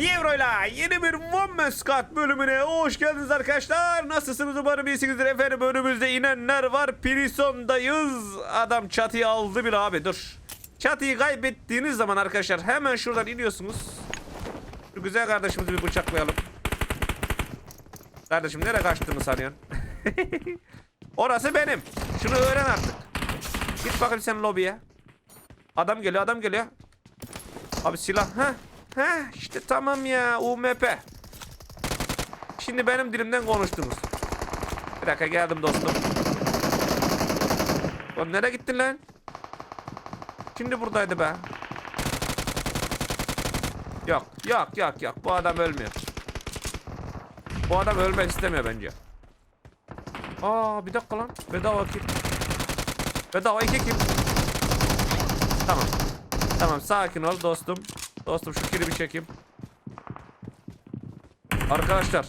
Diyevro'yla yeni bir Man Squad bölümüne hoş geldiniz arkadaşlar. Nasılsınız umarım iyisinizdir efendim. Önümüzde inenler var. Prison'dayız. Adam çatıyı aldı bile abi dur. Çatıyı kaybettiğiniz zaman arkadaşlar hemen şuradan iniyorsunuz. Şu güzel kardeşimizi bir bıçaklayalım. Kardeşim nereye kaçtığını sanıyorsun? Orası benim. Şunu öğren artık. Git bakayım sen lobiye. Adam geliyor adam geliyor. Abi silah. Ha? Ha işte tamam ya UMP. Şimdi benim dilimden konuştunuz. Bir dakika geldim dostum. Oğlum nereye gittin lan? Şimdi buradaydı be. Yok yok yok yok bu adam ölmüyor. Bu adam ölmek istemiyor bence. Aa bir dakika lan. Bedava kim? Bedava iki kim? Tamam. Tamam sakin ol dostum. Dostum şu kiri bir çekeyim. Arkadaşlar.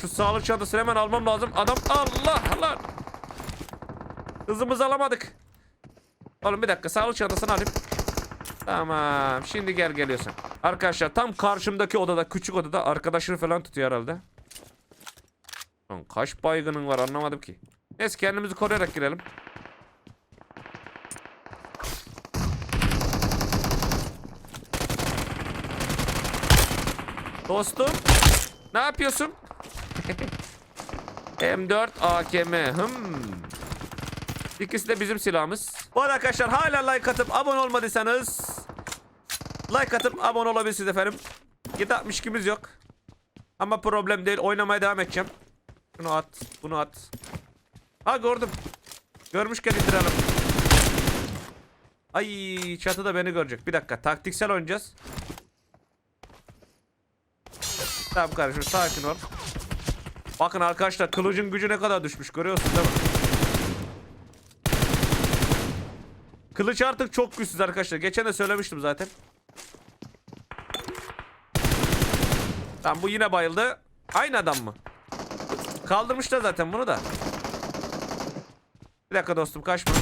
Şu sağlık çantasını hemen almam lazım. Adam Allah Allah. Hızımızı alamadık. Oğlum bir dakika sağlık çantasını alayım. Tamam şimdi gel geliyorsun. Arkadaşlar tam karşımdaki odada küçük odada arkadaşını falan tutuyor herhalde. Lan kaç baygının var anlamadım ki. Neyse kendimizi koruyarak girelim. Dostum. Ne yapıyorsun? M4 AKM. Hmm. İkisi de bizim silahımız. Bu arada arkadaşlar hala like atıp abone olmadıysanız like atıp abone olabilirsiniz efendim. 762'miz yok. Ama problem değil. Oynamaya devam edeceğim. Bunu at. Bunu at. Ha gördüm. Görmüşken indirelim. Ay çatıda beni görecek. Bir dakika. Taktiksel oynayacağız. Tamam kardeşim sakin ol. Bakın arkadaşlar kılıcın gücü ne kadar düşmüş görüyorsunuz değil mi? Kılıç artık çok güçsüz arkadaşlar. Geçen de söylemiştim zaten. Tamam bu yine bayıldı. Aynı adam mı? Kaldırmışlar zaten bunu da. Bir dakika dostum kaçma.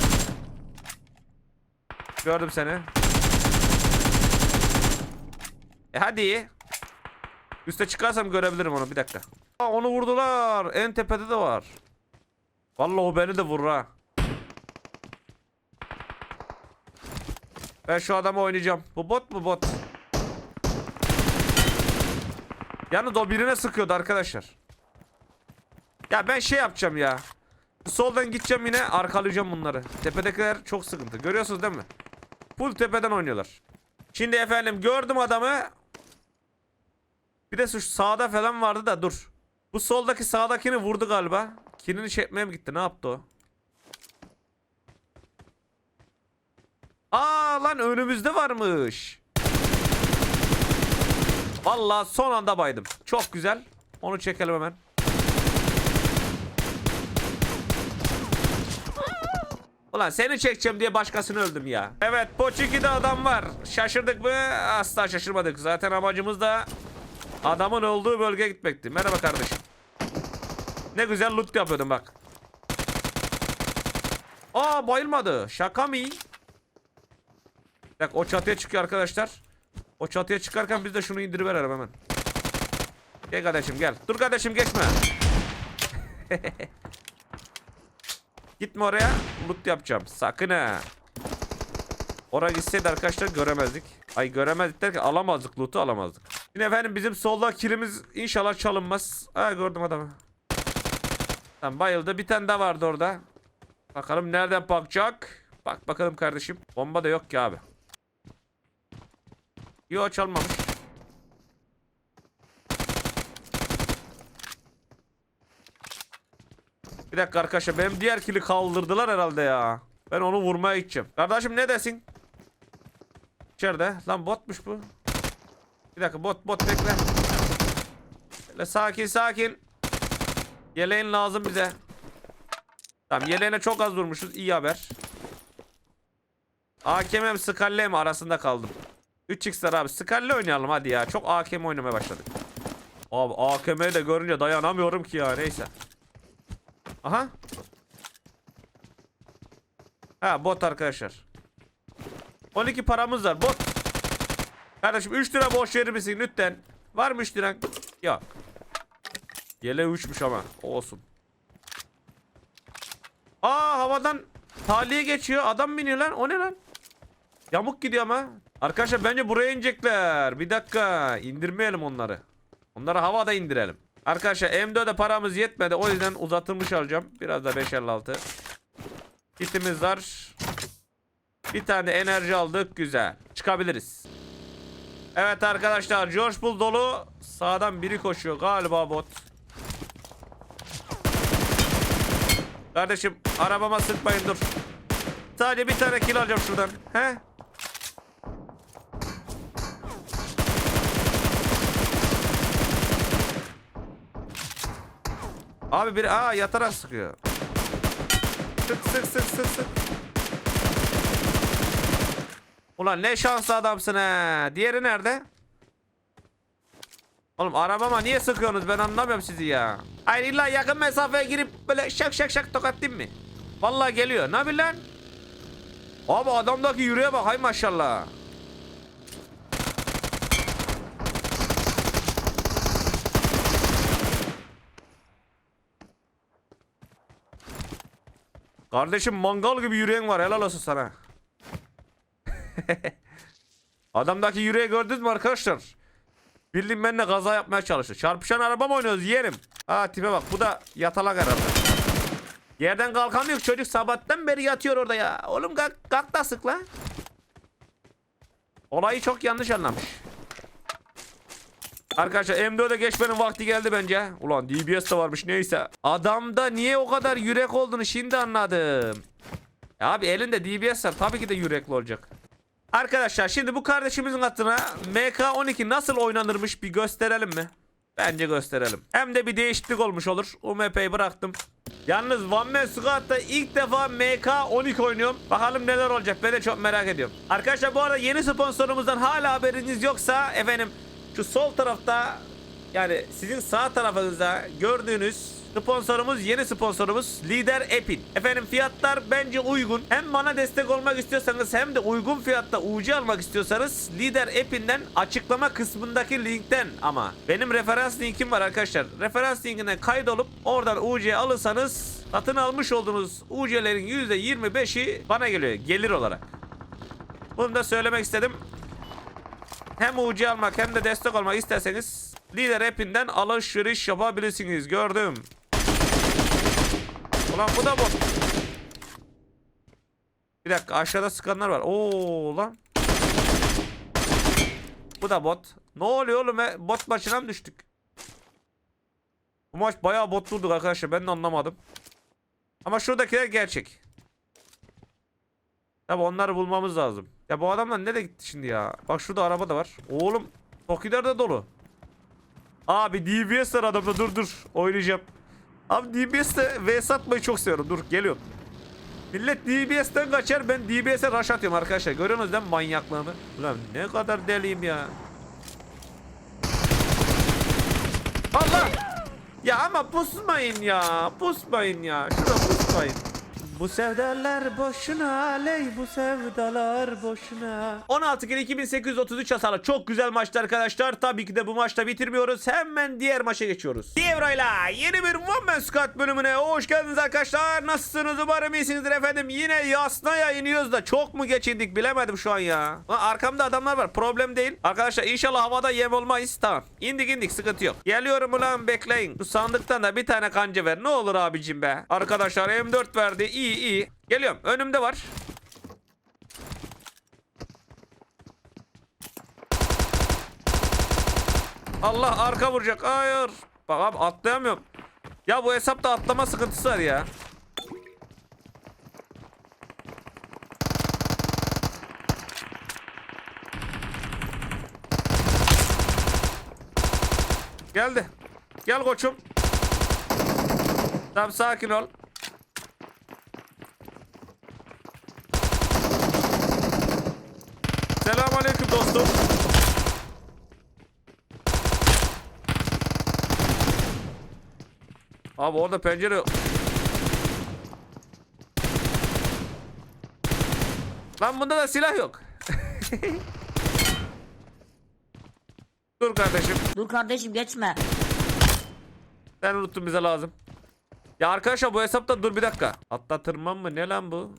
Gördüm seni. E hadi. Üste çıkarsam görebilirim onu bir dakika. Aa, onu vurdular. En tepede de var. Vallahi o beni de vurur ha. Ben şu adamı oynayacağım. Bu bot mu bot? Yalnız o birine sıkıyordu arkadaşlar. Ya ben şey yapacağım ya. Soldan gideceğim yine arkalayacağım bunları. Tepedekiler çok sıkıntı. Görüyorsunuz değil mi? Full tepeden oynuyorlar. Şimdi efendim gördüm adamı. Bir de şu sağda falan vardı da dur. Bu soldaki sağdakini vurdu galiba. Kinini çekmeye mi gitti? Ne yaptı o? Aa lan önümüzde varmış. Vallahi son anda baydım. Çok güzel. Onu çekelim hemen. Ulan seni çekeceğim diye başkasını öldüm ya. Evet Poçiki'de adam var. Şaşırdık mı? Asla şaşırmadık. Zaten amacımız da adamın olduğu bölgeye gitmekti. Merhaba kardeşim. Ne güzel loot yapıyordum bak. Aa bayılmadı. Şaka mı? Bak o çatıya çıkıyor arkadaşlar. O çatıya çıkarken biz de şunu indiriverelim hemen. Gel kardeşim gel. Dur kardeşim geçme. Gitme oraya. Loot yapacağım. Sakın ha. Oraya gitseydi arkadaşlar göremezdik. Ay göremezdik derken alamazdık. Loot'u alamazdık. Yine efendim bizim solda kilimiz inşallah çalınmaz. Ha gördüm adamı. Tamam bayıldı. Bir tane daha vardı orada. Bakalım nereden bakacak. Bak bakalım kardeşim. Bomba da yok ki abi. Yo çalmamış. Bir dakika arkadaşlar benim diğer kili kaldırdılar herhalde ya. Ben onu vurmaya gideceğim. Kardeşim ne desin? İçeride. Lan botmuş bu. Bir dakika bot bot bekle. Böyle sakin sakin. Yeleğin lazım bize. Tamam yeleğine çok az vurmuşuz. İyi haber. AKM Skalle mi arasında kaldım. 3x'ler abi. Skalle oynayalım hadi ya. Çok AKM oynamaya başladık. Abi AKM'yi de görünce dayanamıyorum ki ya. Neyse. Aha. Ha bot arkadaşlar. 12 paramız var. Bot. Kardeşim 3 lira boş verir misin lütfen? Var mı 3 liran? Yok. Yele 3'müş ama. Olsun. Aa havadan taliye geçiyor. Adam biniyor lan. O ne lan? Yamuk gidiyor ama. Arkadaşlar bence buraya inecekler. Bir dakika. indirmeyelim onları. Onları havada indirelim. Arkadaşlar M4'e paramız yetmedi. O yüzden uzatılmış alacağım. Biraz da 556. Kitimiz var. Bir tane enerji aldık. Güzel. Çıkabiliriz. Evet arkadaşlar. George Bull dolu. Sağdan biri koşuyor. Galiba bot. Kardeşim arabama sıkmayın dur. Sadece bir tane kill alacağım şuradan. He? Abi biri aa yatarak sıkıyor. Sık sık sık sık sık. Ulan ne şanslı adamsın he. Diğeri nerede? Oğlum arabama niye sıkıyorsunuz ben anlamıyorum sizi ya. Hayır illa yakın mesafeye girip böyle şak şak şak tokatlayayım mı? Vallahi geliyor. Ne yapıyorsun lan? Abi adamdaki yüreğe bak hay maşallah. Kardeşim mangal gibi yüreğin var helal olsun sana. Adamdaki yüreği gördünüz mü arkadaşlar? Bildiğin benimle kaza yapmaya çalıştı. Çarpışan araba mı oynuyoruz yerim. Aa tipe bak bu da yatalak herhalde. Yerden kalkamıyor çocuk sabahtan beri yatıyor orada ya. Oğlum kalk, kalk da sık la. Olayı çok yanlış anlamış. Arkadaşlar M4'e geçmenin vakti geldi bence. Ulan DBS de varmış neyse. Adamda niye o kadar yürek olduğunu şimdi anladım. Abi elinde DBS var tabii ki de yürekli olacak. Arkadaşlar şimdi bu kardeşimizin adına MK12 nasıl oynanırmış bir gösterelim mi? Bence gösterelim. Hem de bir değişiklik olmuş olur. UMP'yi bıraktım. Yalnız One Man Squad'da ilk defa MK12 oynuyorum. Bakalım neler olacak ben de çok merak ediyorum. Arkadaşlar bu arada yeni sponsorumuzdan hala haberiniz yoksa efendim şu sol tarafta yani sizin sağ tarafınızda gördüğünüz sponsorumuz yeni sponsorumuz Lider Epin. Efendim fiyatlar bence uygun. Hem bana destek olmak istiyorsanız hem de uygun fiyatta UC almak istiyorsanız Lider Epin'den açıklama kısmındaki linkten ama benim referans linkim var arkadaşlar. Referans linkinden kaydolup oradan UC alırsanız satın almış olduğunuz UC'lerin %25'i bana geliyor gelir olarak. Bunu da söylemek istedim. Hem UC almak hem de destek olmak isterseniz Lider App'inden alışveriş yapabilirsiniz. Gördüm. Ulan bu da bot. Bir dakika aşağıda sıkanlar var. Oo lan. Bu da bot. Ne oluyor oğlum? he? Bot başına mı düştük? Bu maç bayağı bot durduk arkadaşlar. Ben de anlamadım. Ama şuradakiler gerçek. Tabi onları bulmamız lazım. Ya bu adamlar nereye gitti şimdi ya? Bak şurada araba da var. Oğlum Tokiler de dolu. Abi DBS var adamda dur dur. Oynayacağım. Abi DBS'de VS atmayı çok seviyorum. Dur geliyorum. Millet DBS'den kaçar ben DBS'e rush atıyorum arkadaşlar. Görüyorsunuz değil mi manyaklığımı? Ulan ne kadar deliyim ya. Allah! Ya ama pusmayın ya. Pusmayın ya. Şurada pusmayın. Bu sevdalar boşuna aley bu sevdalar boşuna. 16 kere 2833 hasarlı çok güzel maçtı arkadaşlar. Tabii ki de bu maçta bitirmiyoruz. Hemen diğer maça geçiyoruz. Dievro'yla yeni bir One Man Squad bölümüne hoş geldiniz arkadaşlar. Nasılsınız umarım iyisinizdir efendim. Yine yasna yayınıyoruz da çok mu geçindik bilemedim şu an ya. Lan arkamda adamlar var problem değil. Arkadaşlar inşallah havada yem olmayız. Tamam indik indik sıkıntı yok. Geliyorum ulan bekleyin. Bu sandıktan da bir tane kanca ver. Ne olur abicim be. Arkadaşlar M4 verdi. İyi iyi. Geliyorum. Önümde var. Allah arka vuracak. Hayır. Bak abi atlayamıyorum. Ya bu hesapta atlama sıkıntısı var ya. Geldi. Gel koçum. Tamam sakin ol. Selamünaleyküm dostum. Abi orada pencere Lan bunda da silah yok. Dur kardeşim. Dur kardeşim geçme. Sen unuttun bize lazım. Ya arkadaşlar bu hesapta dur bir dakika. Hatta tırman mı ne lan bu?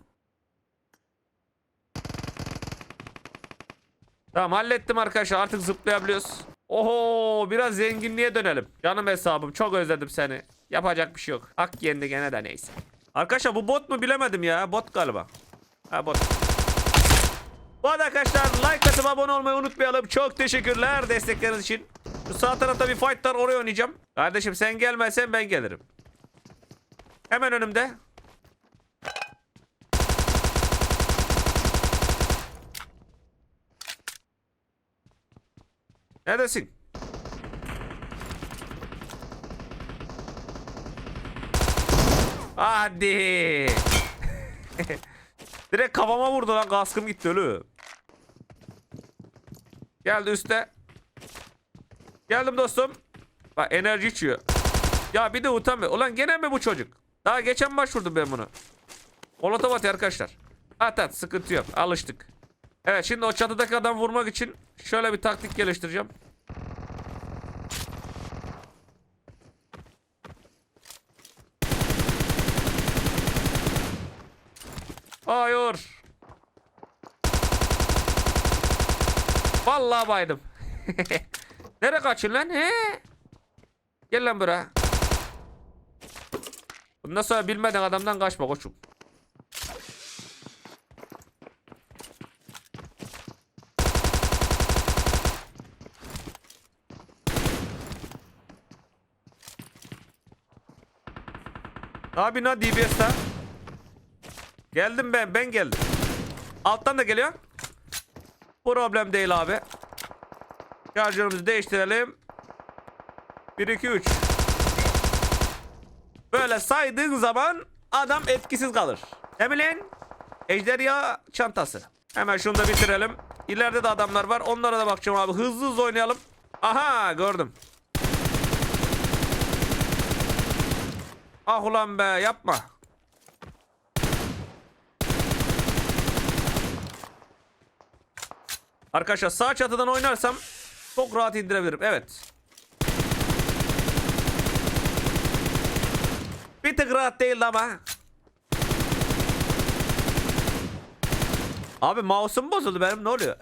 Tamam hallettim arkadaşlar artık zıplayabiliyoruz. Oho biraz zenginliğe dönelim. Canım hesabım çok özledim seni. Yapacak bir şey yok. Hak yendi gene de neyse. Arkadaşlar bu bot mu bilemedim ya. Bot galiba. Ha bot. Bu arada arkadaşlar like atıp abone olmayı unutmayalım. Çok teşekkürler destekleriniz için. Şu sağ tarafta bir fight var oraya oynayacağım. Kardeşim sen gelmezsen ben gelirim. Hemen önümde. Neredesin? Hadi. Direkt kafama vurdu lan kaskım gitti ölü. Geldi üste. Geldim dostum. Bak enerji içiyor. Ya bir de utanmıyor. Ulan gene mi bu çocuk? Daha geçen başvurdum ben bunu. Molotov atıyor arkadaşlar. At at sıkıntı yok. Alıştık. Evet şimdi o çatıdaki adam vurmak için şöyle bir taktik geliştireceğim. Hayır. Vallahi baydım. Nereye kaçın lan he? Gel lan buraya. Bundan sonra bilmeden adamdan kaçma koçum. Abi na DBS'ta. Geldim ben, ben geldim. Alttan da geliyor. Problem değil abi. Şarjörümüzü değiştirelim. 1 2 3. Böyle saydığın zaman adam etkisiz kalır. Emelin ejderha çantası. Hemen şunu da bitirelim. İleride de adamlar var. Onlara da bakacağım abi. Hızlı hızlı oynayalım. Aha gördüm. Ah ulan be yapma. Arkadaşlar sağ çatıdan oynarsam çok rahat indirebilirim. Evet. Bir tık rahat değildi ama. Abi mouse'um bozuldu benim ne oluyor?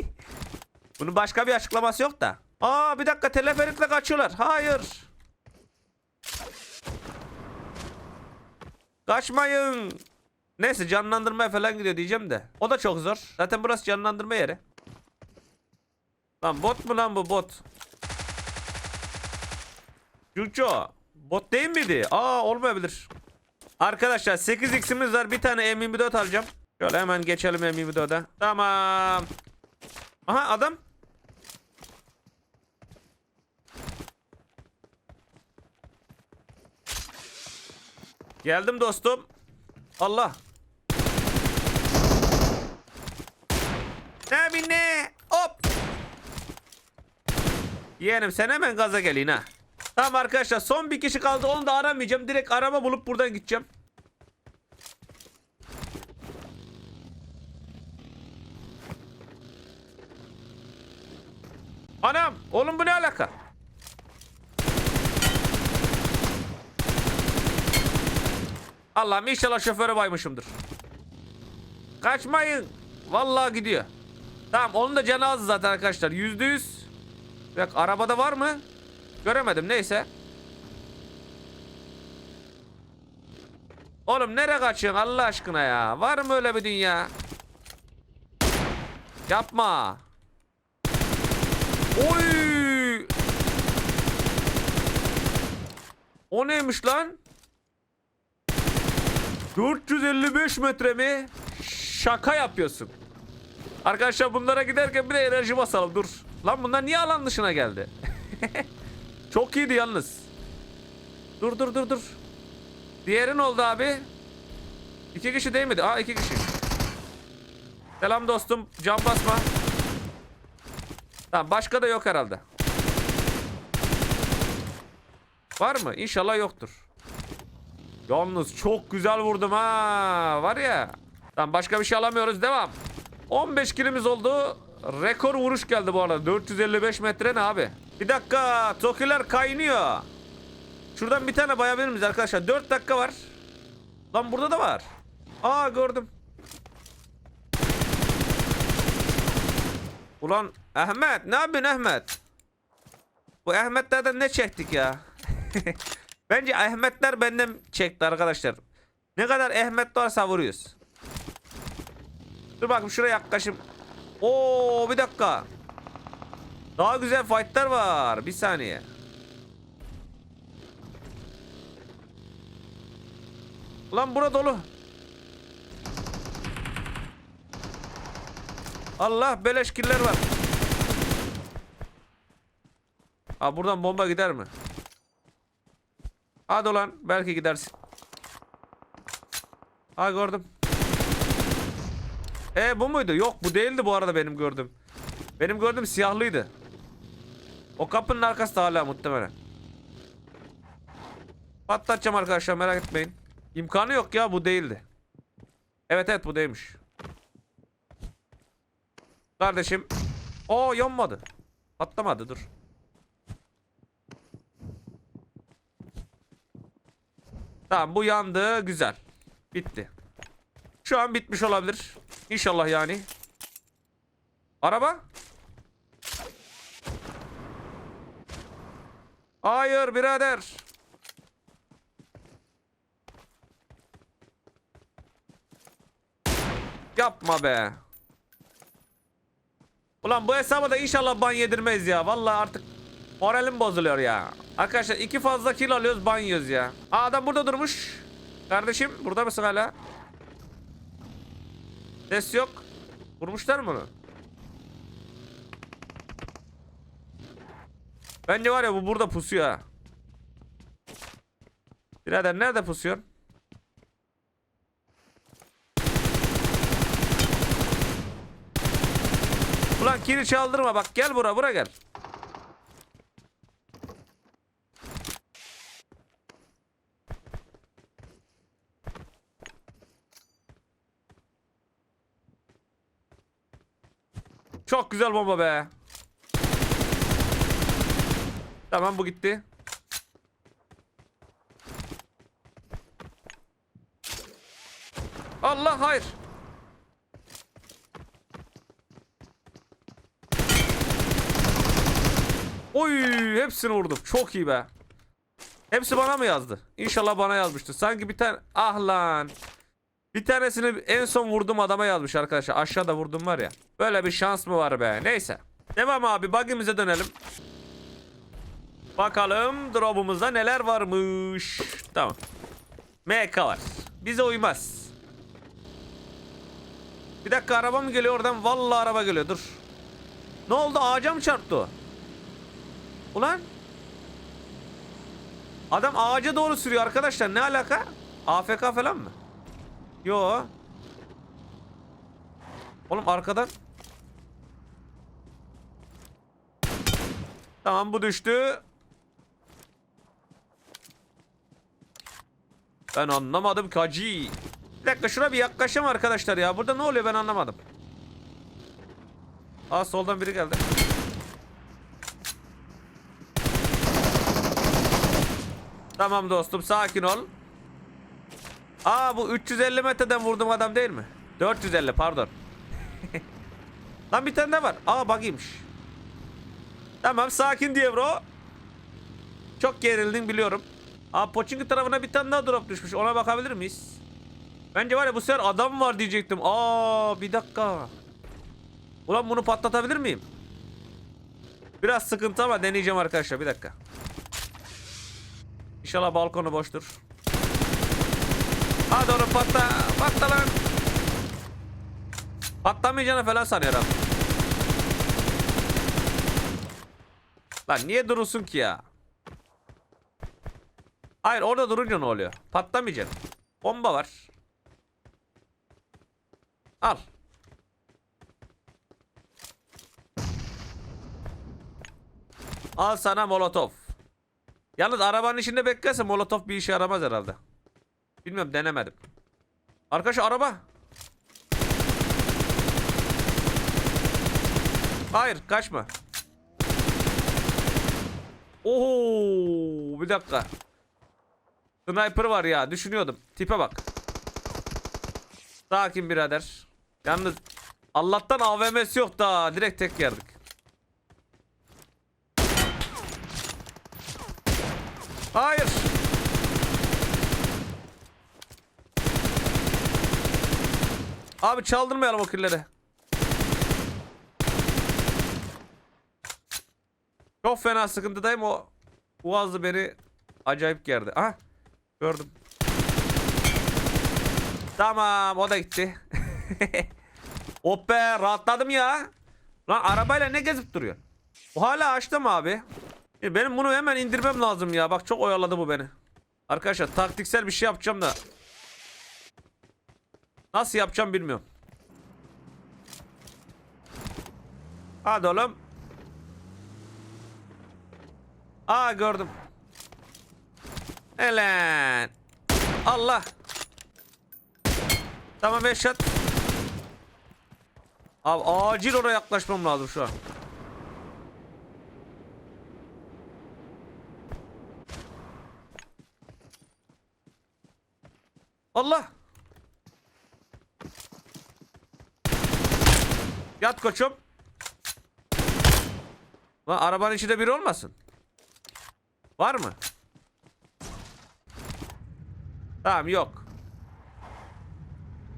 Bunun başka bir açıklaması yok da. Aa bir dakika teleferikle kaçıyorlar. Hayır. Kaçmayın. Neyse canlandırmaya falan gidiyor diyeceğim de. O da çok zor. Zaten burası canlandırma yeri. Lan bot mu lan bu bot? Cuco. Bot değil miydi? Aa olmayabilir. Arkadaşlar 8x'imiz var. Bir tane M24 alacağım. Şöyle hemen geçelim M24'e. Tamam. Aha adam. Geldim dostum. Allah. Ne bir ne? Hop. Yeğenim sen hemen gaza gelin ha. Tamam arkadaşlar son bir kişi kaldı onu da aramayacağım. Direkt arama bulup buradan gideceğim. Anam oğlum bu ne alaka? Allah'ım inşallah şoföre baymışımdır. Kaçmayın. Vallahi gidiyor. Tamam onun da canı az zaten arkadaşlar. Yüzde yüz. Bak arabada var mı? Göremedim neyse. Oğlum nereye kaçıyorsun Allah aşkına ya? Var mı öyle bir dünya? Yapma. Oy! O neymiş lan? 455 metre mi? Şaka yapıyorsun. Arkadaşlar bunlara giderken bir de enerji basalım dur. Lan bunlar niye alan dışına geldi? Çok iyiydi yalnız. Dur dur dur dur. Diğeri ne oldu abi? İki kişi değil miydi? Aa iki kişi. Selam dostum. Can basma. Tamam başka da yok herhalde. Var mı? İnşallah yoktur. Yalnız çok güzel vurdum ha. Var ya. Tamam başka bir şey alamıyoruz. Devam. 15 kilimiz oldu. rekor vuruş geldi bu arada. 455 metre ne abi? Bir dakika. Tokiler kaynıyor. Şuradan bir tane bayabilir miyiz arkadaşlar? 4 dakika var. Lan burada da var. Aa gördüm. Ulan Ahmet ne yapıyorsun Ahmet? Bu Ahmetlerden ne çektik ya? Bence Ahmetler benden çekti arkadaşlar. Ne kadar Ahmet varsa vuruyoruz. Dur bakayım şuraya yaklaşım. Oo bir dakika. Daha güzel fightlar var. Bir saniye. Ulan bura dolu. Allah beleş killer var. Aa buradan bomba gider mi? Hadi ulan belki gidersin. Ha gördüm. E bu muydu? Yok bu değildi bu arada benim gördüm. Benim gördüğüm siyahlıydı. O kapının arkası da hala muhtemelen. Patlatacağım arkadaşlar merak etmeyin. İmkanı yok ya bu değildi. Evet evet bu değilmiş. Kardeşim. O yanmadı. Patlamadı dur. Tamam bu yandı güzel. Bitti. Şu an bitmiş olabilir. İnşallah yani. Araba? Hayır birader. Yapma be. Ulan bu hesaba da inşallah ban yedirmeyiz ya. Vallahi artık moralim bozuluyor ya. Arkadaşlar iki fazla kill alıyoruz ban yiyoruz ya. Aa, adam burada durmuş. Kardeşim burada mısın hala? Ses yok. Vurmuşlar mı bunu? Bence var ya bu burada pusuyor ha. Birader nerede pusuyor? Ulan kiri çaldırma bak gel bura bura gel. Çok güzel bomba be. Tamam bu gitti. Allah hayır. Oy hepsini vurdum. Çok iyi be. Hepsi bana mı yazdı? İnşallah bana yazmıştır. Sanki bir tane ah lan. Bir tanesini en son vurdum adama yazmış arkadaşlar. Aşağıda vurdum var ya. Böyle bir şans mı var be? Neyse. Devam abi. Bug'imize dönelim. Bakalım drop'umuzda neler varmış. Tamam. MK var. Bize uymaz. Bir dakika araba mı geliyor oradan? Vallahi araba geliyor. Dur. Ne oldu? Ağaca mı çarptı o? Ulan. Adam ağaca doğru sürüyor arkadaşlar. Ne alaka? AFK falan mı? Yo. Oğlum arkadan. Tamam bu düştü. Ben anlamadım kacı. Bir dakika şuna bir yaklaşayım arkadaşlar ya. Burada ne oluyor ben anlamadım. Aa soldan biri geldi. Tamam dostum sakin ol. Aa bu 350 metreden vurdum adam değil mi? 450 pardon. Lan bir tane de var. Aa bug'iymiş. Tamam sakin diye bro. Çok gerildin biliyorum. Aa Pochinki tarafına bir tane daha drop düşmüş. Ona bakabilir miyiz? Bence var ya bu sefer adam var diyecektim. Aa bir dakika. Ulan bunu patlatabilir miyim? Biraz sıkıntı ama deneyeceğim arkadaşlar bir dakika. İnşallah balkonu boştur. Hadi oğlum patla. Patla lan. Patlamayacağını falan sanıyorum. Lan niye durursun ki ya? Hayır orada durunca ne oluyor? Patlamayacaksın. Bomba var. Al. Al sana molotof. Yalnız arabanın içinde beklerse molotof bir işe yaramaz herhalde. Bilmiyorum denemedim. Arkadaş araba. Hayır kaçma. Oo bir dakika. Sniper var ya düşünüyordum. Tipe bak. Sakin birader. Yalnız Allah'tan AVM'si yok da direkt tek yerdik. Hayır. Abi çaldırmayalım o killeri. Çok fena sıkıntıdayım o Uazlı beni acayip gerdi. Aha gördüm. Tamam o da gitti. Hop be rahatladım ya. Lan arabayla ne gezip duruyor? Bu hala açtı mı abi? Benim bunu hemen indirmem lazım ya. Bak çok oyaladı bu beni. Arkadaşlar taktiksel bir şey yapacağım da. Nasıl yapacağım bilmiyorum. Hadi oğlum. Aa gördüm. Elen. Allah. Tamam Eşat. Abi acil oraya yaklaşmam lazım şu an. Allah. Yat koçum. Lan arabanın içinde biri olmasın. Var mı? Tamam yok.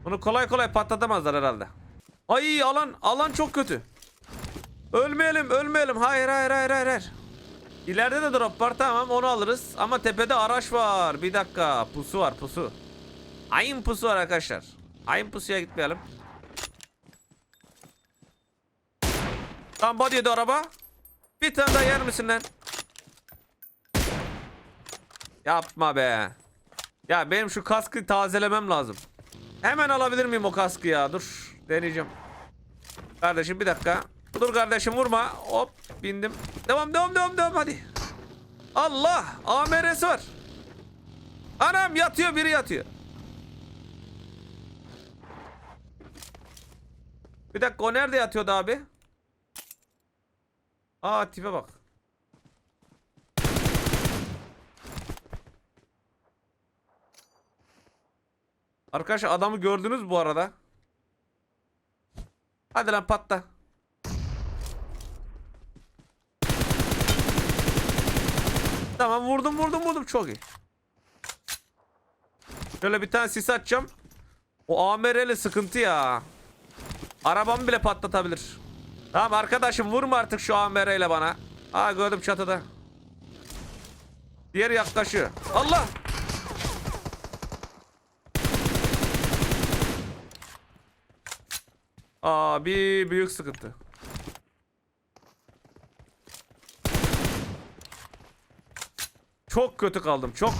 Bunu kolay kolay patlatamazlar herhalde. Ay alan alan çok kötü. Ölmeyelim ölmeyelim. Hayır hayır hayır hayır. hayır. İleride de drop var tamam onu alırız. Ama tepede araç var. Bir dakika pusu var pusu. Ayın pusu var arkadaşlar. Ayın pusuya gitmeyelim. Tam body'de araba. Bir tane daha yer misin lan? Yapma be. Ya benim şu kaskı tazelemem lazım. Hemen alabilir miyim o kaskı ya? Dur deneyeceğim. Kardeşim bir dakika. Dur kardeşim vurma. Hop bindim. Devam devam devam devam hadi. Allah AMR'si var. Anam yatıyor biri yatıyor. Bir dakika o nerede yatıyordu abi? Aa tipe bak. Arkadaşlar adamı gördünüz bu arada. Hadi lan patla. Tamam vurdum vurdum vurdum çok iyi. Şöyle bir tane sis atacağım. O AMR'li sıkıntı ya. Arabamı bile patlatabilir. Tamam arkadaşım vurma artık şu AMR ile bana. Aa gördüm çatıda. Diğeri yaklaşıyor. Allah! Abi büyük sıkıntı. Çok kötü kaldım çok.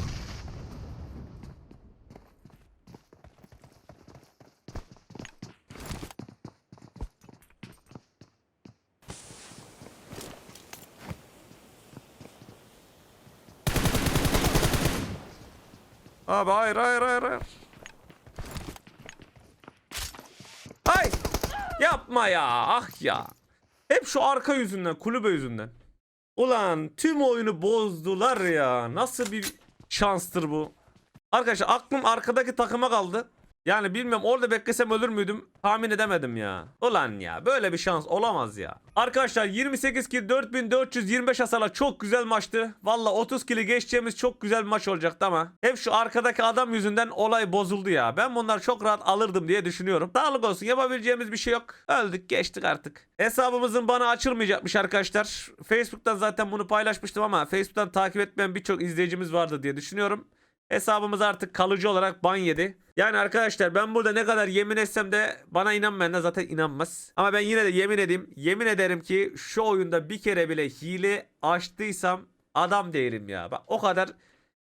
Abi hayır hayır hayır hayır. Hay! Yapma ya. Ah ya. Hep şu arka yüzünden, kulübe yüzünden. Ulan tüm oyunu bozdular ya. Nasıl bir şanstır bu? Arkadaşlar aklım arkadaki takıma kaldı. Yani bilmiyorum orada beklesem ölür müydüm? Tahmin edemedim ya. Ulan ya böyle bir şans olamaz ya. Arkadaşlar 28 kill 4425 hasarla çok güzel maçtı. Valla 30 kill'i geçeceğimiz çok güzel bir maç olacaktı ama hep şu arkadaki adam yüzünden olay bozuldu ya. Ben bunları çok rahat alırdım diye düşünüyorum. Sağlık olsun yapabileceğimiz bir şey yok. Öldük geçtik artık. Hesabımızın bana açılmayacakmış arkadaşlar. Facebook'tan zaten bunu paylaşmıştım ama Facebook'tan takip etmeyen birçok izleyicimiz vardı diye düşünüyorum. Hesabımız artık kalıcı olarak ban yedi. Yani arkadaşlar ben burada ne kadar yemin etsem de bana inanmayanlar zaten inanmaz. Ama ben yine de yemin edeyim. Yemin ederim ki şu oyunda bir kere bile hile açtıysam adam değilim ya. Bak o kadar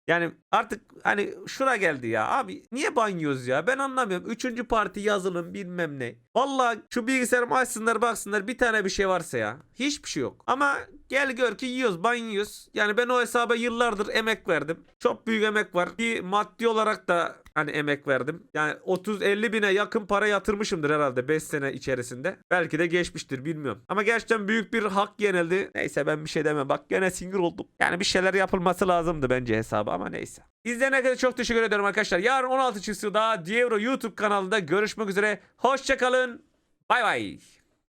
yani artık hani şura geldi ya abi niye banyoz ya ben anlamıyorum. Üçüncü parti yazılım bilmem ne. Vallahi şu bilgisayarımı açsınlar baksınlar bir tane bir şey varsa ya. Hiçbir şey yok. Ama Gel gör ki yiyoruz ban yiyoruz. Yani ben o hesaba yıllardır emek verdim. Çok büyük emek var. Bir maddi olarak da hani emek verdim. Yani 30-50 bine yakın para yatırmışımdır herhalde 5 sene içerisinde. Belki de geçmiştir bilmiyorum. Ama gerçekten büyük bir hak yenildi. Neyse ben bir şey demem. Bak gene sinir oldum. Yani bir şeyler yapılması lazımdı bence hesaba ama neyse. İzleyene kadar çok teşekkür ediyorum arkadaşlar. Yarın 16 çıkısı daha Dievro YouTube kanalında görüşmek üzere. Hoşçakalın. Bay bay.